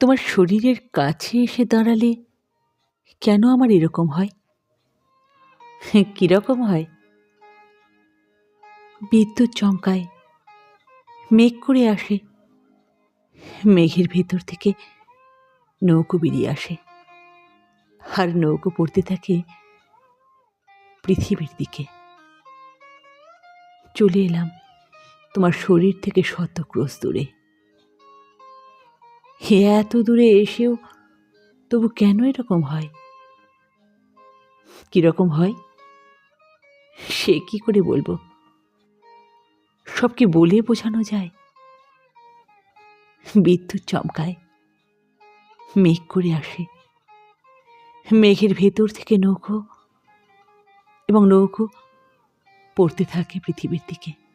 তোমার শরীরের কাছে এসে দাঁড়ালে কেন আমার এরকম হয়? কীরকম হয়? বিদ্যুৎ চমকায়, মেঘ করে আসে। মেঘের ভেতর থেকে নৌকো বেরিয়ে আসে। আর নৌকো পড়তে থাকে পৃথিবীর দিকে। চলে এলাম তোমার শরীর থেকে শত দূরে। হে এত দূরে এসেও তবু কেন এরকম হয়? কীরকম হয়? সে কি করে বলব? সব কি বলে বোঝানো যায়। বিদ্যুৎ চমকায়। মেঘ করে আসে। মেঘের ভেতর থেকে নৌকো এবং নৌকো পড়তে থাকে পৃথিবীর দিকে।